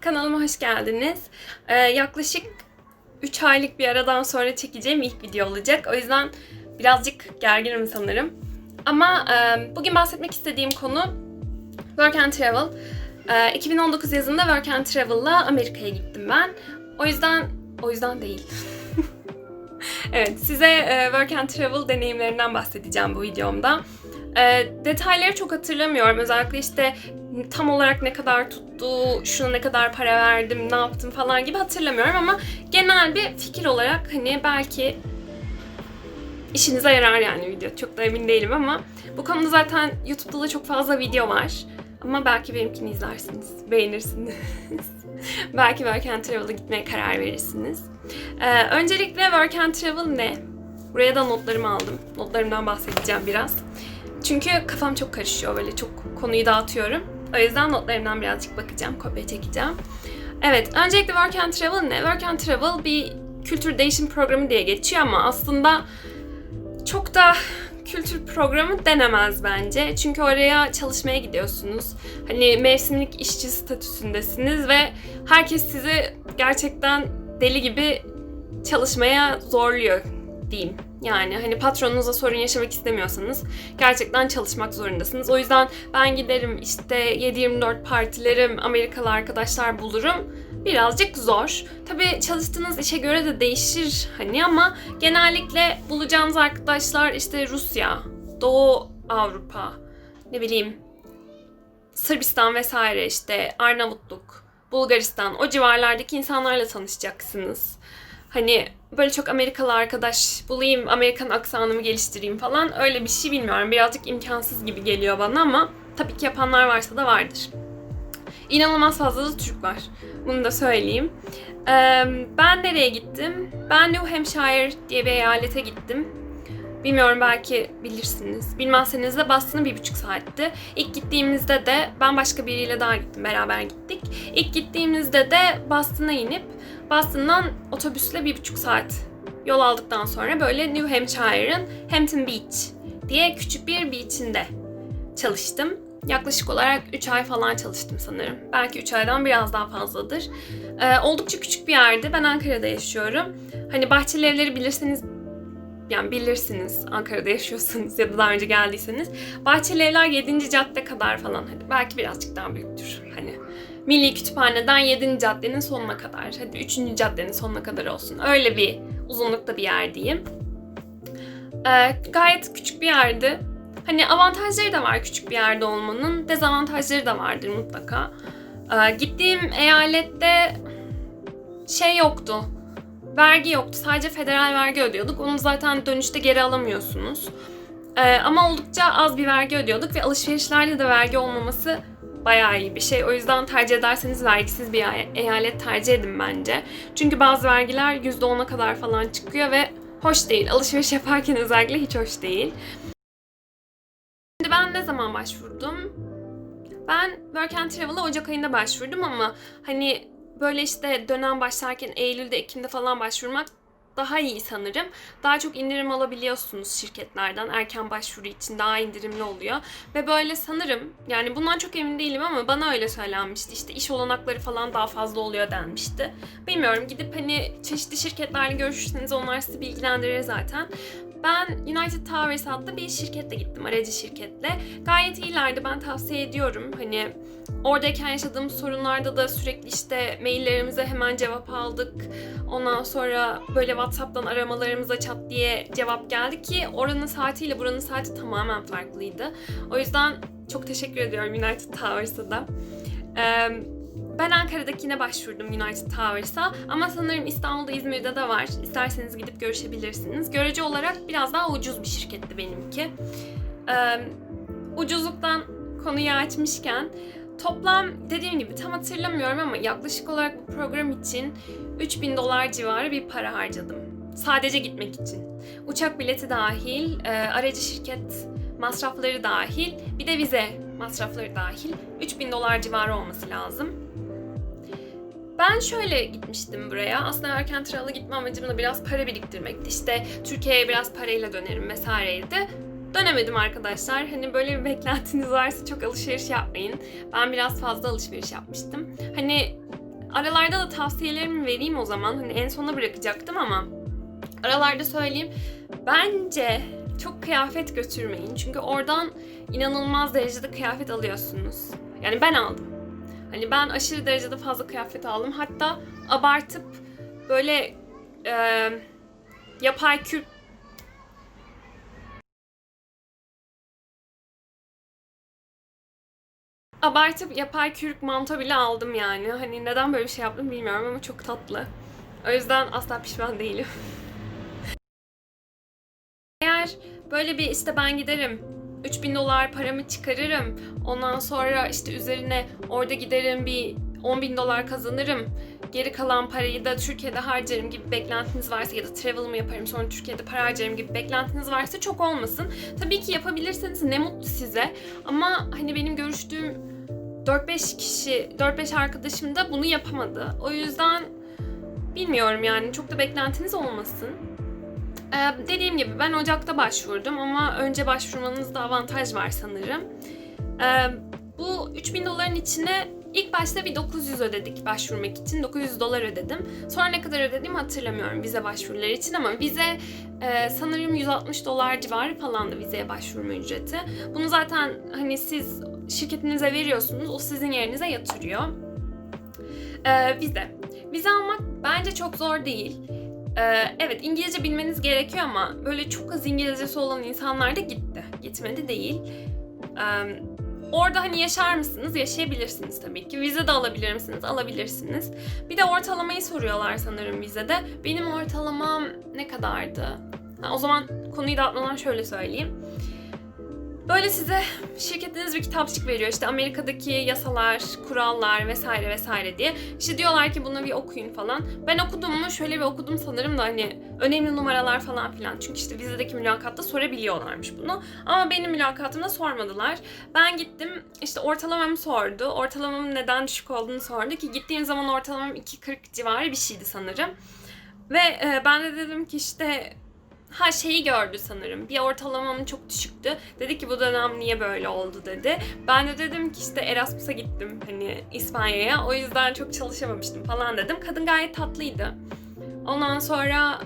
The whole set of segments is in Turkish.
kanalıma hoş geldiniz. Ee, yaklaşık 3 aylık bir aradan sonra çekeceğim ilk video olacak. O yüzden birazcık gerginim sanırım. Ama e, bugün bahsetmek istediğim konu Work and Travel. Ee, 2019 yazında Work and Travel'la Amerika'ya gittim ben. O yüzden, o yüzden değil. evet, size e, Work and Travel deneyimlerinden bahsedeceğim bu videomda. E, detayları çok hatırlamıyorum. Özellikle işte tam olarak ne kadar tuttu, şuna ne kadar para verdim, ne yaptım falan gibi hatırlamıyorum ama genel bir fikir olarak hani belki işinize yarar yani video. Çok da emin değilim ama bu konuda zaten YouTube'da da çok fazla video var. Ama belki benimkini izlersiniz, beğenirsiniz. belki Work and Travel'a gitmeye karar verirsiniz. Ee, öncelikle Work and Travel ne? Buraya da notlarımı aldım. Notlarımdan bahsedeceğim biraz. Çünkü kafam çok karışıyor böyle çok konuyu dağıtıyorum. O yüzden notlarımdan birazcık bakacağım, kopya çekeceğim. Evet, öncelikle Work and Travel ne? Work and Travel bir kültür değişim programı diye geçiyor ama aslında çok da kültür programı denemez bence. Çünkü oraya çalışmaya gidiyorsunuz. Hani mevsimlik işçi statüsündesiniz ve herkes sizi gerçekten deli gibi çalışmaya zorluyor diyeyim. Yani hani patronunuza sorun yaşamak istemiyorsanız gerçekten çalışmak zorundasınız. O yüzden ben giderim işte 7-24 partilerim, Amerikalı arkadaşlar bulurum. Birazcık zor. Tabii çalıştığınız işe göre de değişir hani ama genellikle bulacağınız arkadaşlar işte Rusya, Doğu Avrupa, ne bileyim Sırbistan vesaire işte Arnavutluk, Bulgaristan o civarlardaki insanlarla tanışacaksınız. Hani böyle çok Amerikalı arkadaş bulayım, Amerikan aksanımı geliştireyim falan öyle bir şey bilmiyorum. Birazcık imkansız gibi geliyor bana ama tabii ki yapanlar varsa da vardır. İnanılmaz fazla da Türk var. Bunu da söyleyeyim. Ben nereye gittim? Ben New Hampshire diye bir eyalete gittim. Bilmiyorum belki bilirsiniz. Bilmezseniz de Boston'a bir buçuk saatti. İlk gittiğimizde de ben başka biriyle daha gittim. Beraber gittik. İlk gittiğimizde de Boston'a inip Boston'dan otobüsle bir buçuk saat yol aldıktan sonra böyle New Hampshire'ın Hampton Beach diye küçük bir beach'inde çalıştım. Yaklaşık olarak 3 ay falan çalıştım sanırım. Belki 3 aydan biraz daha fazladır. Ee, oldukça küçük bir yerdi. Ben Ankara'da yaşıyorum. Hani Bahçeli Evleri bilirseniz yani bilirsiniz Ankara'da yaşıyorsanız ya da daha önce geldiyseniz. Bahçeli Evler 7. cadde kadar falan hadi belki birazcık daha büyüktür. Hani Milli Kütüphane'den 7. caddenin sonuna kadar, hadi 3. caddenin sonuna kadar olsun. Öyle bir uzunlukta bir yer diyeyim. Ee, gayet küçük bir yerdi. Hani avantajları da var küçük bir yerde olmanın, dezavantajları da vardır mutlaka. Ee, gittiğim eyalette şey yoktu, vergi yoktu. Sadece federal vergi ödüyorduk. Onu zaten dönüşte geri alamıyorsunuz. Ee, ama oldukça az bir vergi ödüyorduk ve alışverişlerde de vergi olmaması bayağı iyi bir şey. O yüzden tercih ederseniz vergisiz bir eyalet tercih edin bence. Çünkü bazı vergiler %10'a kadar falan çıkıyor ve hoş değil. Alışveriş yaparken özellikle hiç hoş değil. Şimdi ben ne zaman başvurdum? Ben Work and Travel'a Ocak ayında başvurdum ama hani böyle işte dönem başlarken Eylül'de, Ekim'de falan başvurmak daha iyi sanırım. Daha çok indirim alabiliyorsunuz şirketlerden. Erken başvuru için daha indirimli oluyor. Ve böyle sanırım yani bundan çok emin değilim ama bana öyle söylenmişti. İşte iş olanakları falan daha fazla oluyor denmişti. Bilmiyorum gidip hani çeşitli şirketlerle görüşürseniz onlar sizi bilgilendirir zaten. Ben United Towers adlı bir şirketle gittim, aracı şirketle. Gayet iyilerdi, ben tavsiye ediyorum. Hani oradayken yaşadığım sorunlarda da sürekli işte maillerimize hemen cevap aldık. Ondan sonra böyle WhatsApp'tan aramalarımıza çat diye cevap geldi ki oranın saatiyle buranın saati tamamen farklıydı. O yüzden çok teşekkür ediyorum United Towers'a da. Ee, ben Ankara'dakine başvurdum United Towers'a ama sanırım İstanbul'da, İzmir'de de var. İsterseniz gidip görüşebilirsiniz. Görece olarak biraz daha ucuz bir şirketti benimki. Ee, ucuzluktan konuyu açmışken toplam dediğim gibi tam hatırlamıyorum ama yaklaşık olarak bu program için 3000 dolar civarı bir para harcadım. Sadece gitmek için. Uçak bileti dahil, e, aracı şirket masrafları dahil, bir de vize masrafları dahil 3000 dolar civarı olması lazım. Ben şöyle gitmiştim buraya. Aslında erken travel'a gitme amacım da biraz para biriktirmekti. İşte Türkiye'ye biraz parayla dönerim vesaireydi. Dönemedim arkadaşlar. Hani böyle bir beklentiniz varsa çok alışveriş yapmayın. Ben biraz fazla alışveriş yapmıştım. Hani aralarda da tavsiyelerimi vereyim o zaman. Hani en sona bırakacaktım ama aralarda söyleyeyim. Bence çok kıyafet götürmeyin. Çünkü oradan inanılmaz derecede kıyafet alıyorsunuz. Yani ben aldım. Hani ben aşırı derecede fazla kıyafet aldım. Hatta abartıp böyle e, yapay kürk abartıp yapay kürk manto bile aldım yani. Hani neden böyle bir şey yaptım bilmiyorum ama çok tatlı. O yüzden asla pişman değilim. Eğer böyle bir işte ben giderim 3000 dolar paramı çıkarırım. Ondan sonra işte üzerine orada giderim bir 10 bin dolar kazanırım. Geri kalan parayı da Türkiye'de harcarım gibi beklentiniz varsa ya da travel mı yaparım sonra Türkiye'de para harcarım gibi beklentiniz varsa çok olmasın. Tabii ki yapabilirseniz ne mutlu size. Ama hani benim görüştüğüm 4-5 kişi, 4-5 arkadaşım da bunu yapamadı. O yüzden bilmiyorum yani çok da beklentiniz olmasın. Ee, dediğim gibi ben Ocak'ta başvurdum ama önce başvurmanızda avantaj var sanırım. Ee, bu 3000 doların içine ilk başta bir 900 ödedik başvurmak için. 900 dolar ödedim. Sonra ne kadar ödediğimi hatırlamıyorum vize başvuruları için ama vize e, sanırım 160 dolar civarı falandı vizeye başvurma ücreti. Bunu zaten hani siz şirketinize veriyorsunuz, o sizin yerinize yatırıyor. Ee, vize. Vize almak bence çok zor değil. Ee, evet İngilizce bilmeniz gerekiyor ama böyle çok az İngilizcesi olan insanlar da gitti. Gitmedi değil. Ee, orada hani yaşar mısınız? Yaşayabilirsiniz tabii ki. Vize de alabilir misiniz? Alabilirsiniz. Bir de ortalamayı soruyorlar sanırım vizede. Benim ortalamam ne kadardı? Ha, o zaman konuyu dağıtmadan şöyle söyleyeyim. Böyle size şirketiniz bir kitapçık veriyor. İşte Amerika'daki yasalar, kurallar vesaire vesaire diye. İşte diyorlar ki bunu bir okuyun falan. Ben okudum mu? Şöyle bir okudum sanırım da hani önemli numaralar falan filan. Çünkü işte vizedeki mülakatta sorabiliyorlarmış bunu. Ama benim mülakatımda sormadılar. Ben gittim işte ortalamamı sordu. Ortalamamın neden düşük olduğunu sordu ki gittiğim zaman ortalamam 2.40 civarı bir şeydi sanırım. Ve e, ben de dedim ki işte ha şeyi gördü sanırım. Bir ortalamam çok düşüktü. Dedi ki bu dönem niye böyle oldu dedi. Ben de dedim ki işte Erasmus'a gittim hani İspanya'ya. O yüzden çok çalışamamıştım falan dedim. Kadın gayet tatlıydı. Ondan sonra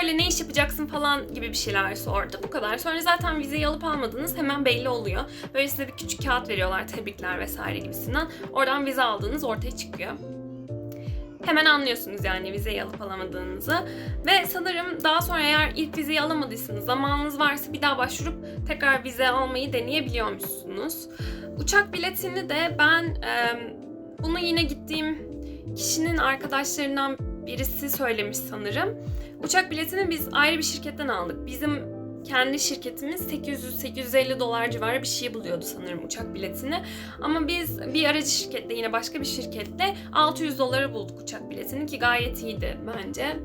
öyle ne iş yapacaksın falan gibi bir şeyler sordu. Bu kadar. Sonra zaten vizeyi alıp almadığınız hemen belli oluyor. Böyle size bir küçük kağıt veriyorlar tebrikler vesaire gibisinden. Oradan vize aldığınız ortaya çıkıyor hemen anlıyorsunuz yani vizeyi alıp alamadığınızı. Ve sanırım daha sonra eğer ilk vizeyi alamadıysanız zamanınız varsa bir daha başvurup tekrar vize almayı deneyebiliyormuşsunuz. Uçak biletini de ben e, bunu yine gittiğim kişinin arkadaşlarından birisi söylemiş sanırım. Uçak biletini biz ayrı bir şirketten aldık. Bizim kendi şirketimiz 800-850 dolar civarı bir şey buluyordu sanırım uçak biletini. Ama biz bir aracı şirkette yine başka bir şirkette 600 dolara bulduk uçak biletini ki gayet iyiydi bence.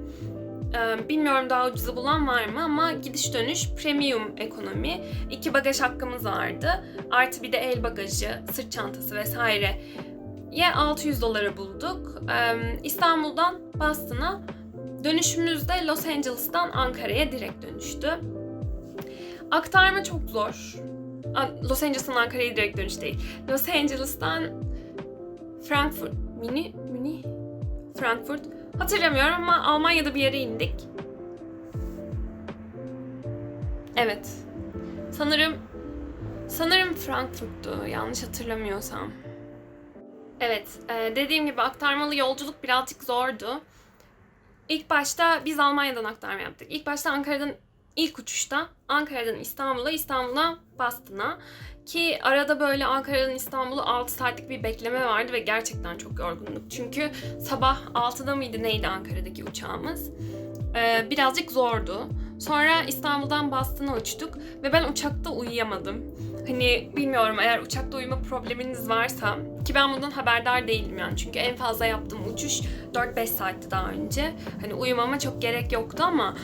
Ee, bilmiyorum daha ucuza bulan var mı ama gidiş dönüş premium ekonomi. iki bagaj hakkımız vardı. Artı bir de el bagajı, sırt çantası vesaire. Ya 600 dolara bulduk. Ee, İstanbul'dan Boston'a dönüşümüzde Los Angeles'tan Ankara'ya direkt dönüştü. Aktarma çok zor. Los Angeles'tan Ankara'ya direkt dönüş değil. Los Angeles'tan Frankfurt, mini, mini, Frankfurt. Hatırlamıyorum ama Almanya'da bir yere indik. Evet. Sanırım, sanırım Frankfurt'tu yanlış hatırlamıyorsam. Evet, e, dediğim gibi aktarmalı yolculuk birazcık zordu. İlk başta biz Almanya'dan aktarma yaptık. İlk başta Ankara'dan ilk uçuşta Ankara'dan İstanbul'a, İstanbul'a Boston'a ki arada böyle Ankara'dan İstanbul'a 6 saatlik bir bekleme vardı ve gerçekten çok yorgunduk. Çünkü sabah 6'da mıydı neydi Ankara'daki uçağımız? Ee, birazcık zordu. Sonra İstanbul'dan Boston'a uçtuk ve ben uçakta uyuyamadım. Hani bilmiyorum eğer uçakta uyuma probleminiz varsa ki ben bundan haberdar değilim yani çünkü en fazla yaptığım uçuş 4-5 saatti daha önce. Hani uyumama çok gerek yoktu ama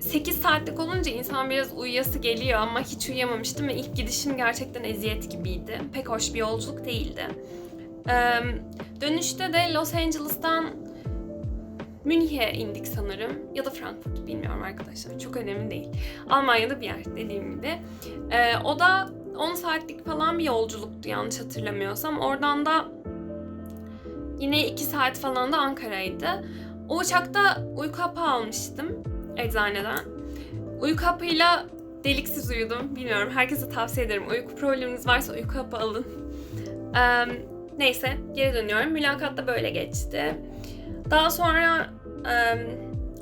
8 saatlik olunca insan biraz uyuyası geliyor ama hiç uyuyamamıştım ve ilk gidişim gerçekten eziyet gibiydi. Pek hoş bir yolculuk değildi. Ee, dönüşte de Los Angeles'tan Münih'e indik sanırım. Ya da Frankfurt bilmiyorum arkadaşlar. Çok önemli değil. Almanya'da bir yer dediğim gibi. Ee, o da 10 saatlik falan bir yolculuktu yanlış hatırlamıyorsam. Oradan da yine 2 saat falan da Ankara'ydı. O uçakta uyku hapı almıştım eczaneden. Uyku hapıyla deliksiz uyudum. Bilmiyorum herkese tavsiye ederim. Uyku probleminiz varsa uyku hapı alın. Eee, neyse geri dönüyorum. Mülakat da böyle geçti. Daha sonra eee,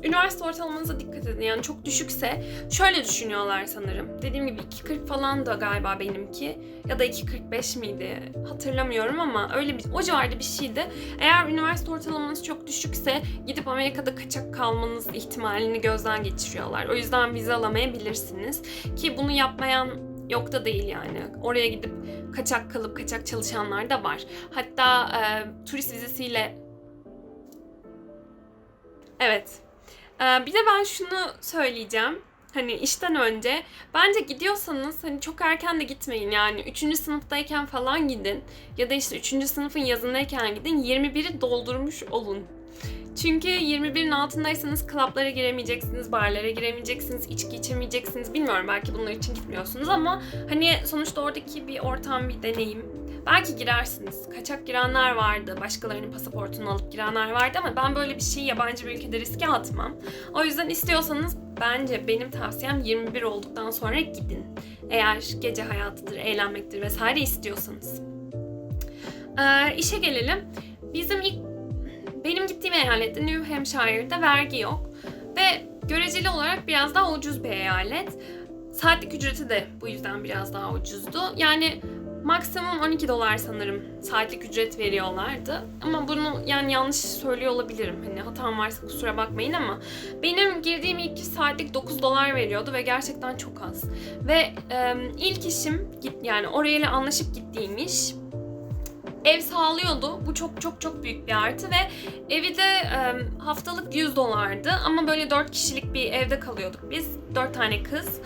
üniversite ortalamanıza dikkat edin. Yani çok düşükse şöyle düşünüyorlar sanırım. Dediğim gibi 2.40 falan da galiba benimki. Ya da 2.45 miydi? Hatırlamıyorum ama öyle bir, o civarda bir şeydi. Eğer üniversite ortalamanız çok düşükse gidip Amerika'da kaçak kalmanız ihtimalini gözden geçiriyorlar. O yüzden vize alamayabilirsiniz. Ki bunu yapmayan yok da değil yani. Oraya gidip kaçak kalıp kaçak çalışanlar da var. Hatta e, turist vizesiyle Evet. Ee, bir de ben şunu söyleyeceğim. Hani işten önce bence gidiyorsanız hani çok erken de gitmeyin yani 3. sınıftayken falan gidin ya da işte 3. sınıfın yazındayken gidin 21'i doldurmuş olun. Çünkü 21'in altındaysanız klaplara giremeyeceksiniz, barlara giremeyeceksiniz, içki içemeyeceksiniz. Bilmiyorum belki bunlar için gitmiyorsunuz ama hani sonuçta oradaki bir ortam, bir deneyim. Belki girersiniz. Kaçak girenler vardı, başkalarının pasaportunu alıp girenler vardı ama ben böyle bir şeyi yabancı bir ülkede riske atmam. O yüzden istiyorsanız bence benim tavsiyem 21 olduktan sonra gidin. Eğer gece hayatıdır, eğlenmektir vesaire istiyorsanız. Ee, işe gelelim. Bizim ilk benim gittiğim eyalette New Hampshire'da vergi yok ve göreceli olarak biraz daha ucuz bir eyalet. Saatlik ücreti de bu yüzden biraz daha ucuzdu. Yani maksimum 12 dolar sanırım saatlik ücret veriyorlardı. Ama bunu yani yanlış söylüyor olabilirim. Hani hatam varsa kusura bakmayın ama benim girdiğim ilk saatlik 9 dolar veriyordu ve gerçekten çok az. Ve e, ilk işim yani orayla anlaşıp gittiğim iş ev sağlıyordu. Bu çok çok çok büyük bir artı ve evi de e, haftalık 100 dolardı ama böyle 4 kişilik bir evde kalıyorduk biz. 4 tane kız.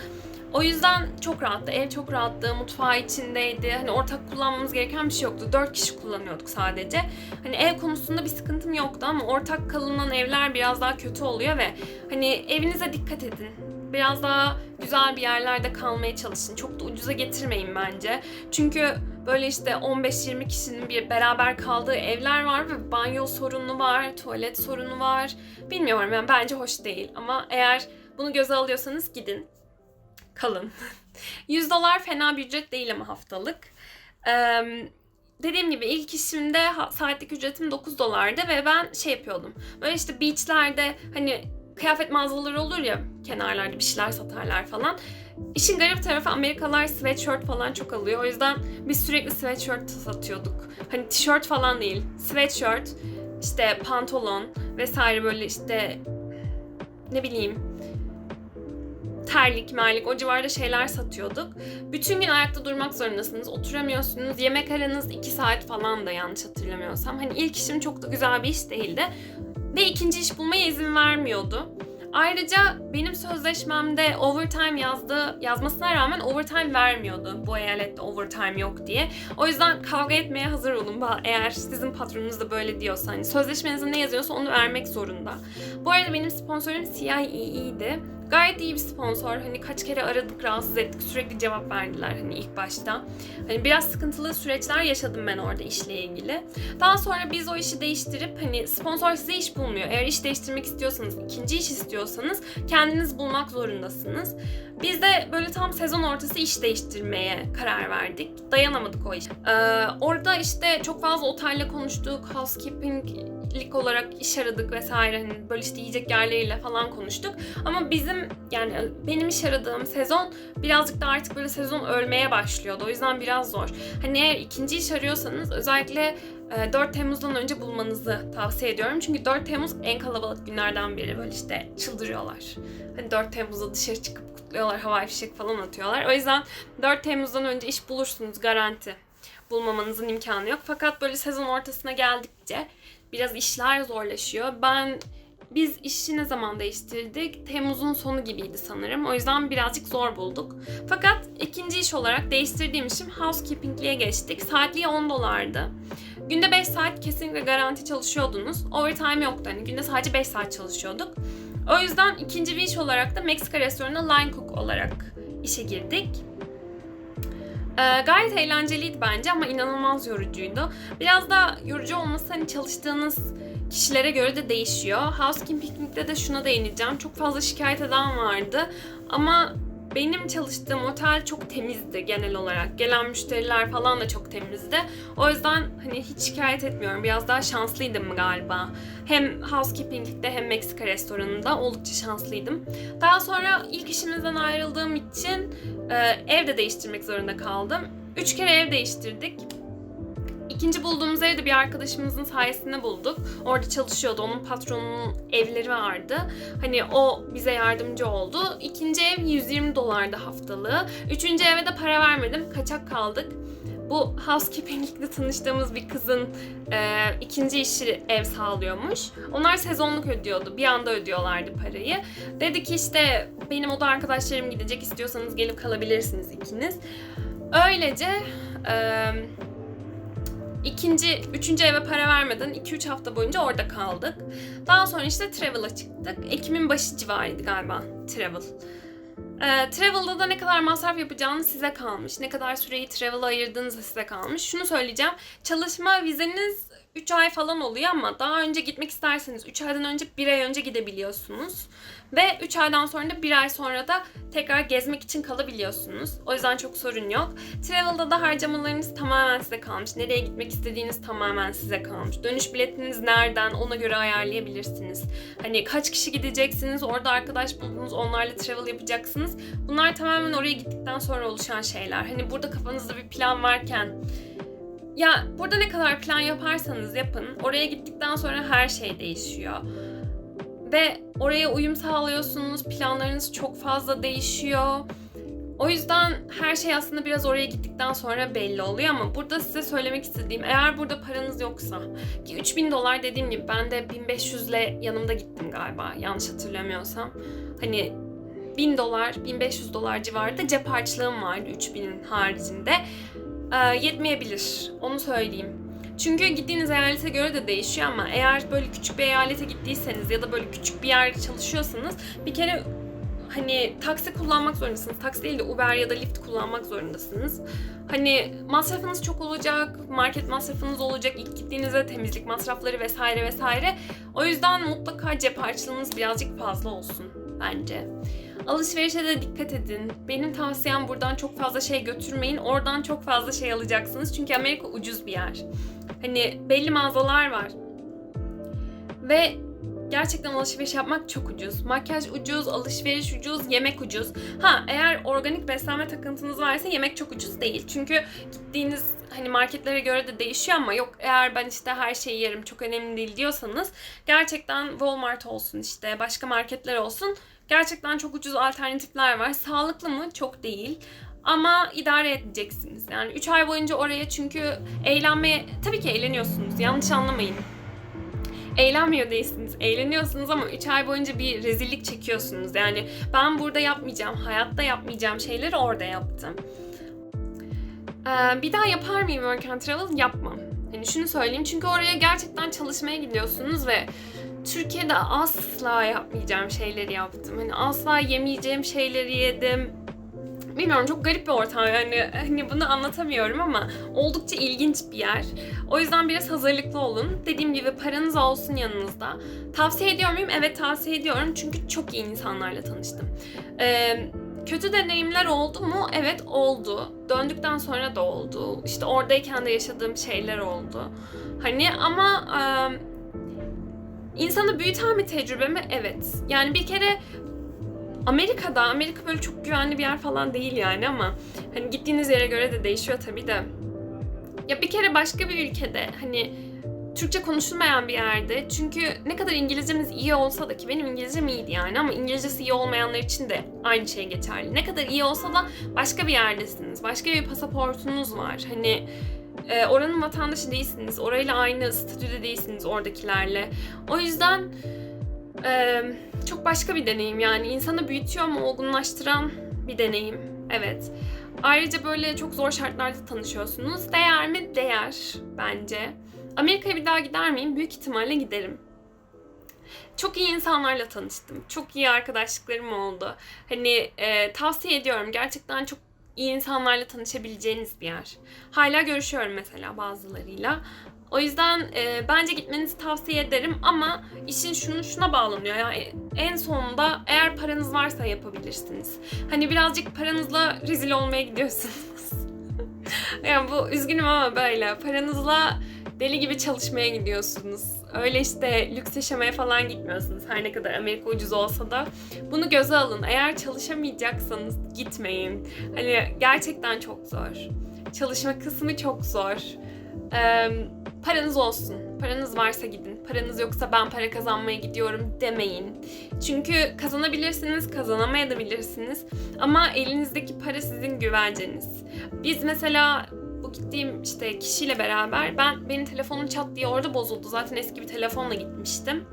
O yüzden çok rahattı. Ev çok rahattı. Mutfağı içindeydi. Hani ortak kullanmamız gereken bir şey yoktu. 4 kişi kullanıyorduk sadece. Hani ev konusunda bir sıkıntım yoktu ama ortak kalınan evler biraz daha kötü oluyor ve hani evinize dikkat edin. Biraz daha güzel bir yerlerde kalmaya çalışın. Çok da ucuza getirmeyin bence. Çünkü böyle işte 15-20 kişinin bir beraber kaldığı evler var ve banyo sorunu var, tuvalet sorunu var. Bilmiyorum yani bence hoş değil ama eğer bunu göze alıyorsanız gidin. Kalın. 100 dolar fena bir ücret değil ama haftalık. Ee, dediğim gibi ilk işimde saatlik ücretim 9 dolardı ve ben şey yapıyordum. Böyle işte beachlerde hani kıyafet mağazaları olur ya kenarlarda bir şeyler satarlar falan. İşin garip tarafı Amerikalılar sweatshirt falan çok alıyor. O yüzden biz sürekli sweatshirt satıyorduk. Hani tişört falan değil. Sweatshirt, işte pantolon vesaire böyle işte ne bileyim terlik, merlik o civarda şeyler satıyorduk. Bütün gün ayakta durmak zorundasınız. Oturamıyorsunuz. Yemek aranız 2 saat falan da yanlış hatırlamıyorsam. Hani ilk işim çok da güzel bir iş değildi. Ve ikinci iş bulmaya izin vermiyordu. Ayrıca benim sözleşmemde overtime yazdı, yazmasına rağmen overtime vermiyordu. Bu eyalette overtime yok diye. O yüzden kavga etmeye hazır olun. Eğer sizin patronunuz da böyle diyorsa hani sözleşmenizde ne yazıyorsa onu vermek zorunda. Bu arada benim sponsorum CIEE'di. Gayet iyi bir sponsor. Hani kaç kere aradık, rahatsız ettik. Sürekli cevap verdiler hani ilk başta. Hani biraz sıkıntılı süreçler yaşadım ben orada işle ilgili. Daha sonra biz o işi değiştirip hani sponsor size iş bulmuyor. Eğer iş değiştirmek istiyorsanız, ikinci iş istiyorsanız kendiniz bulmak zorundasınız. Biz de böyle tam sezon ortası iş değiştirmeye karar verdik. Dayanamadık o iş. Ee, orada işte çok fazla otelle konuştuk. Housekeeping'lik olarak iş aradık vesaire. Hani böyle işte yiyecek yerleriyle falan konuştuk. Ama bizim yani benim iş aradığım sezon birazcık da artık böyle sezon ölmeye başlıyordu. O yüzden biraz zor. Hani eğer ikinci iş arıyorsanız özellikle e, 4 Temmuz'dan önce bulmanızı tavsiye ediyorum. Çünkü 4 Temmuz en kalabalık günlerden biri. Böyle işte çıldırıyorlar. Hani 4 Temmuz'da dışarı çıkıp kutluyorlar, havai fişek falan atıyorlar. O yüzden 4 Temmuz'dan önce iş bulursunuz garanti. Bulmamanızın imkanı yok. Fakat böyle sezon ortasına geldikçe biraz işler zorlaşıyor. Ben biz işi ne zaman değiştirdik? Temmuz'un sonu gibiydi sanırım. O yüzden birazcık zor bulduk. Fakat ikinci iş olarak değiştirdiğim işim housekeepingliğe geçtik. Saatliği 10 dolardı. Günde 5 saat kesinlikle garanti çalışıyordunuz. Overtime yoktu. Hani günde sadece 5 saat çalışıyorduk. O yüzden ikinci bir iş olarak da Meksika restoranında line cook olarak işe girdik. Ee, gayet eğlenceliydi bence ama inanılmaz yorucuydu. Biraz da yorucu olması hani çalıştığınız kişilere göre de değişiyor. Housekeeping'de de şuna değineceğim. Çok fazla şikayet eden vardı ama benim çalıştığım otel çok temizdi genel olarak. Gelen müşteriler falan da çok temizdi. O yüzden hani hiç şikayet etmiyorum. Biraz daha şanslıydım galiba. Hem housekeeping'de hem Meksika restoranında oldukça şanslıydım. Daha sonra ilk işimizden ayrıldığım için e, ev de değiştirmek zorunda kaldım. Üç kere ev değiştirdik. İkinci bulduğumuz evde bir arkadaşımızın sayesinde bulduk. Orada çalışıyordu. Onun patronunun evleri vardı. Hani o bize yardımcı oldu. İkinci ev 120 dolardı haftalığı. Üçüncü eve de para vermedim. Kaçak kaldık. Bu housekeeping'de tanıştığımız bir kızın e, ikinci işi ev sağlıyormuş. Onlar sezonluk ödüyordu. Bir anda ödüyorlardı parayı. Dedi ki işte benim oda arkadaşlarım gidecek istiyorsanız gelip kalabilirsiniz ikiniz. Öylece e, ikinci, üçüncü eve para vermeden 2-3 hafta boyunca orada kaldık. Daha sonra işte Travel'a çıktık. Ekim'in başı civarıydı galiba Travel. Ee, Travel'da da ne kadar masraf yapacağınız size kalmış. Ne kadar süreyi Travel'a ayırdığınız size kalmış. Şunu söyleyeceğim. Çalışma vizeniz 3 ay falan oluyor ama daha önce gitmek isterseniz 3 aydan önce 1 ay önce gidebiliyorsunuz. Ve 3 aydan sonra da 1 ay sonra da tekrar gezmek için kalabiliyorsunuz. O yüzden çok sorun yok. Travel'da da harcamalarınız tamamen size kalmış. Nereye gitmek istediğiniz tamamen size kalmış. Dönüş biletiniz nereden ona göre ayarlayabilirsiniz. Hani kaç kişi gideceksiniz, orada arkadaş buldunuz, onlarla travel yapacaksınız. Bunlar tamamen oraya gittikten sonra oluşan şeyler. Hani burada kafanızda bir plan varken ya burada ne kadar plan yaparsanız yapın, oraya gittikten sonra her şey değişiyor. Ve oraya uyum sağlıyorsunuz, planlarınız çok fazla değişiyor. O yüzden her şey aslında biraz oraya gittikten sonra belli oluyor ama burada size söylemek istediğim eğer burada paranız yoksa ki 3000 dolar dediğim gibi ben de 1500 ile yanımda gittim galiba yanlış hatırlamıyorsam. Hani 1000 dolar, 1500 dolar civarında cep harçlığım vardı 3000'in haricinde. Ee, yetmeyebilir. Onu söyleyeyim. Çünkü gittiğiniz eyalete göre de değişiyor ama eğer böyle küçük bir eyalete gittiyseniz ya da böyle küçük bir yerde çalışıyorsanız bir kere hani taksi kullanmak zorundasınız. Taksi değil de Uber ya da Lyft kullanmak zorundasınız. Hani masrafınız çok olacak, market masrafınız olacak, ilk gittiğinizde temizlik masrafları vesaire vesaire. O yüzden mutlaka cep harçlığınız birazcık fazla olsun bence. Alışverişe de dikkat edin. Benim tavsiyem buradan çok fazla şey götürmeyin. Oradan çok fazla şey alacaksınız. Çünkü Amerika ucuz bir yer. Hani belli mağazalar var. Ve gerçekten alışveriş yapmak çok ucuz. Makyaj ucuz, alışveriş ucuz, yemek ucuz. Ha eğer organik beslenme takıntınız varsa yemek çok ucuz değil. Çünkü gittiğiniz hani marketlere göre de değişiyor ama yok eğer ben işte her şeyi yerim çok önemli değil diyorsanız gerçekten Walmart olsun işte başka marketler olsun gerçekten çok ucuz alternatifler var. Sağlıklı mı? Çok değil. Ama idare edeceksiniz. Yani 3 ay boyunca oraya çünkü eğlenmeye tabii ki eğleniyorsunuz. Yanlış anlamayın. Eğlenmiyor değilsiniz. Eğleniyorsunuz ama 3 ay boyunca bir rezillik çekiyorsunuz. Yani ben burada yapmayacağım, hayatta yapmayacağım şeyleri orada yaptım. Ee, bir daha yapar mıyım Work and Travel? Yapmam. Yani şunu söyleyeyim çünkü oraya gerçekten çalışmaya gidiyorsunuz ve Türkiye'de asla yapmayacağım şeyleri yaptım. Hani asla yemeyeceğim şeyleri yedim. Bilmiyorum çok garip bir ortam yani hani bunu anlatamıyorum ama oldukça ilginç bir yer. O yüzden biraz hazırlıklı olun. Dediğim gibi paranız olsun yanınızda. Tavsiye ediyor muyum? Evet tavsiye ediyorum çünkü çok iyi insanlarla tanıştım. Ee, kötü deneyimler oldu mu? Evet oldu. Döndükten sonra da oldu. İşte oradayken de yaşadığım şeyler oldu. Hani ama e, insanı büyüten bir tecrübe mi? Evet. Yani bir kere Amerika'da, Amerika böyle çok güvenli bir yer falan değil yani ama hani gittiğiniz yere göre de değişiyor tabii de. Ya bir kere başka bir ülkede hani Türkçe konuşulmayan bir yerde çünkü ne kadar İngilizcemiz iyi olsa da ki benim İngilizcem iyiydi yani ama İngilizcesi iyi olmayanlar için de aynı şey geçerli. Ne kadar iyi olsa da başka bir yerdesiniz. Başka bir pasaportunuz var. Hani e, oranın vatandaşı değilsiniz. Orayla aynı statüde değilsiniz oradakilerle. O yüzden e, çok başka bir deneyim yani. insanı büyütüyor ama olgunlaştıran bir deneyim. Evet. Ayrıca böyle çok zor şartlarda tanışıyorsunuz. Değer mi? Değer bence. Amerika'ya bir daha gider miyim? Büyük ihtimalle giderim. Çok iyi insanlarla tanıştım. Çok iyi arkadaşlıklarım oldu. Hani e, tavsiye ediyorum. Gerçekten çok iyi insanlarla tanışabileceğiniz bir yer. Hala görüşüyorum mesela bazılarıyla. O yüzden e, bence gitmenizi tavsiye ederim ama işin şunu şuna bağlanıyor. Yani en sonunda eğer paranız varsa yapabilirsiniz. Hani birazcık paranızla rezil olmaya gidiyorsunuz. yani bu üzgünüm ama böyle. Paranızla deli gibi çalışmaya gidiyorsunuz. Öyle işte lüks yaşamaya falan gitmiyorsunuz. Her ne kadar Amerika ucuz olsa da. Bunu göze alın. Eğer çalışamayacaksanız gitmeyin. Hani gerçekten çok zor. Çalışma kısmı çok zor. Ee, paranız olsun. Paranız varsa gidin. Paranız yoksa ben para kazanmaya gidiyorum demeyin. Çünkü kazanabilirsiniz, kazanamayabilirsiniz. Ama elinizdeki para sizin güvenceniz. Biz mesela bu gittiğim işte kişiyle beraber ben benim telefonum çat diye orada bozuldu. Zaten eski bir telefonla gitmiştim.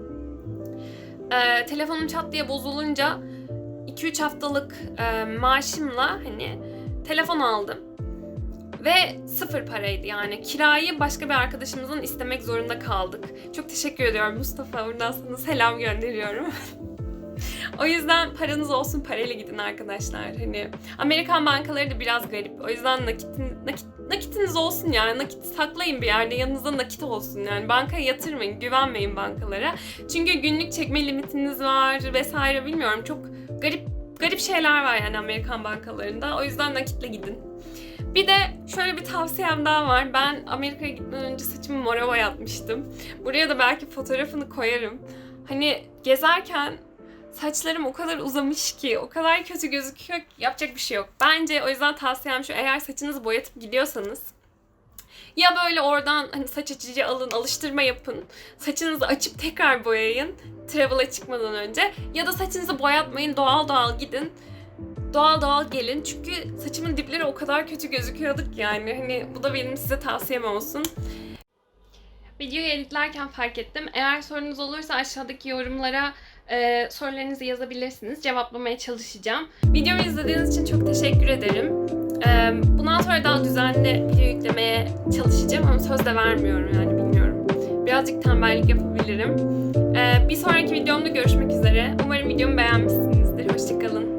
Ee, telefonum çat diye bozulunca 2-3 haftalık e, maaşımla hani telefon aldım. Ve sıfır paraydı yani. Kirayı başka bir arkadaşımızın istemek zorunda kaldık. Çok teşekkür ediyorum Mustafa. Buradan sana selam gönderiyorum. o yüzden paranız olsun parayla gidin arkadaşlar. Hani Amerikan bankaları da biraz garip. O yüzden nakitin, nakit, nakitiniz olsun yani. Nakit saklayın bir yerde. Yanınızda nakit olsun yani. Bankaya yatırmayın. Güvenmeyin bankalara. Çünkü günlük çekme limitiniz var vesaire bilmiyorum. Çok garip garip şeyler var yani Amerikan bankalarında. O yüzden nakitle gidin. Bir de şöyle bir tavsiyem daha var. Ben Amerika'ya gitmeden önce saçımı mora boyatmıştım. Buraya da belki fotoğrafını koyarım. Hani gezerken saçlarım o kadar uzamış ki, o kadar kötü gözüküyor ki yapacak bir şey yok. Bence o yüzden tavsiyem şu, eğer saçınızı boyatıp gidiyorsanız ya böyle oradan hani saç açıcı alın, alıştırma yapın. Saçınızı açıp tekrar boyayın travel'a çıkmadan önce. Ya da saçınızı boyatmayın, doğal doğal gidin doğal doğal gelin. Çünkü saçımın dipleri o kadar kötü gözüküyorduk yani. Hani bu da benim size tavsiyem olsun. Videoyu editlerken fark ettim. Eğer sorunuz olursa aşağıdaki yorumlara e, sorularınızı yazabilirsiniz. Cevaplamaya çalışacağım. Videomu izlediğiniz için çok teşekkür ederim. E, bundan sonra daha düzenli video yüklemeye çalışacağım ama söz de vermiyorum yani bilmiyorum. Birazcık tembellik yapabilirim. E, bir sonraki videomda görüşmek üzere. Umarım videomu beğenmişsinizdir. Hoşçakalın.